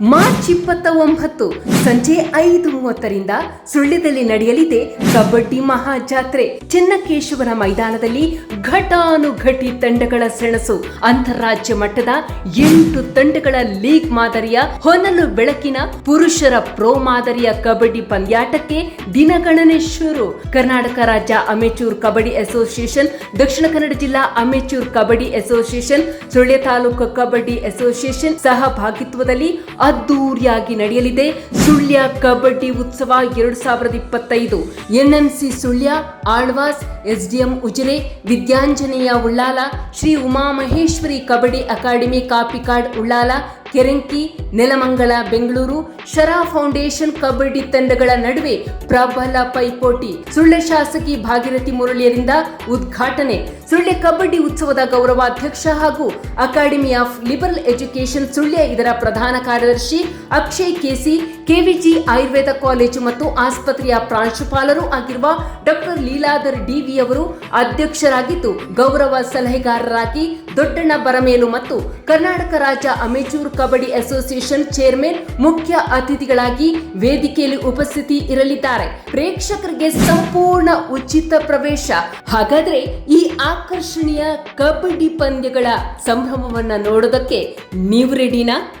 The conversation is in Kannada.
ಮಾರ್ಚ್ ಇಪ್ಪತ್ತ ಒಂಬತ್ತು ಸಂಜೆ ಐದು ಮೂವತ್ತರಿಂದ ಸುಳ್ಳ್ಯದಲ್ಲಿ ನಡೆಯಲಿದೆ ಕಬಡ್ಡಿ ಮಹಾಜಾತ್ರೆ. ಚೆನ್ನಕೇಶವರ ಮೈದಾನದಲ್ಲಿ ಘಟಾನುಘಟಿ ತಂಡಗಳ ಸೆಣಸು. ಅಂತಾರಾಜ್ಯ ಮಟ್ಟದ ಎಂಟು ತಂಡಗಳ ಲೀಗ್ ಮಾದರಿಯ ಹೊನಲು ಬೆಳಕಿನ ಪುರುಷರ ಪ್ರೋ ಮಾದರಿಯ ಕಬಡ್ಡಿ ಪಂದ್ಯಾಟಕ್ಕೆ ದಿನಗಣನೆ ಶುರು. ಕರ್ನಾಟಕ ರಾಜ್ಯ ಅಮೆಚೂರ್ ಕಬಡ್ಡಿ ಅಸೋಸಿಯೇಷನ್, ದಕ್ಷಿಣ ಕನ್ನಡ ಜಿಲ್ಲಾ amateur kabaddi association, Sullia taluk kabaddi association ಸಹಭಾಗಿತ್ವದಲ್ಲಿ ಅದ್ದೂರಿಯಾಗಿ ನಡೆಯಲಿದೆ. ಸುಳ್ಯ ಕಬಡ್ಡಿ ಉತ್ಸವ ಎರಡು ಸಾವಿರದ ಇಪ್ಪತ್ತೈದು. NMC Sullia, Alva's, SDM Ujire, Vidyanjaneya Ullal, Shri Umamaheshwari kabaddi academy Kapikad Ullal Kerenki, Nelamangala, Bengaluru, Shara foundation kabaddi ತಂಡಗಳ ನಡುವೆ ಪ್ರಬಲ ಪೈಪೋಟಿ. ಸುಳ್ಳೆ ಶಾಸಕಿ ಭಾಗೀರಥಿ ಮುರಳಿಯರಿಂದ ಉದ್ಘಾಟನೆ. ಸುಳ್ಳೆ ಕಬಡ್ಡಿ ಉತ್ಸವದ ಗೌರವಾಧ್ಯಕ್ಷ ಹಾಗೂ academy of liberal education Sullia ಇದರ ಪ್ರಧಾನ ಕಾರ್ಯದರ್ಶಿ Akshay KC, KVG Ayurveda college ಮತ್ತು ಆಸ್ಪತ್ರೆಯ ಪ್ರಾಂಶುಪಾಲರು ಆಗಿರುವ ಡಾಕ್ಟರ್ ಲೀಲಾಧರ್ ಡಿವಿ ಅವರು ಅಧ್ಯಕ್ಷರಾಗಿದ್ದು, ಗೌರವ ಸಲಹೆಗಾರರಾಗಿ ದೊಡ್ಡಣ್ಣ ಬರಮೇಲು ಮತ್ತು ಕರ್ನಾಟಕ ರಾಜ್ಯ ಅಮೆಚೂರ್ ಕಬಡ್ಡಿ ಅಸೋಸಿಯೇಷನ್ ಚೇರ್ಮನ್ ಮುಖ್ಯ ಅತಿಥಿಗಳಾಗಿ ವೇದಿಕೆಯಲ್ಲಿ ಉಪಸ್ಥಿತಿ ಇರಲಿದ್ದಾರೆ. ಪ್ರೇಕ್ಷಕರಿಗೆ ಸಂಪೂರ್ಣ ಉಚಿತ ಪ್ರವೇಶ. ಹಾಗಾದ್ರೆ ಈ ಆಕರ್ಷಣೀಯ ಕಬಡ್ಡಿ ಪಂದ್ಯಗಳ ಸಂಭ್ರಮವನ್ನ ನೋಡೋದಕ್ಕೆ ನೀವು ರೆಡಿನಾ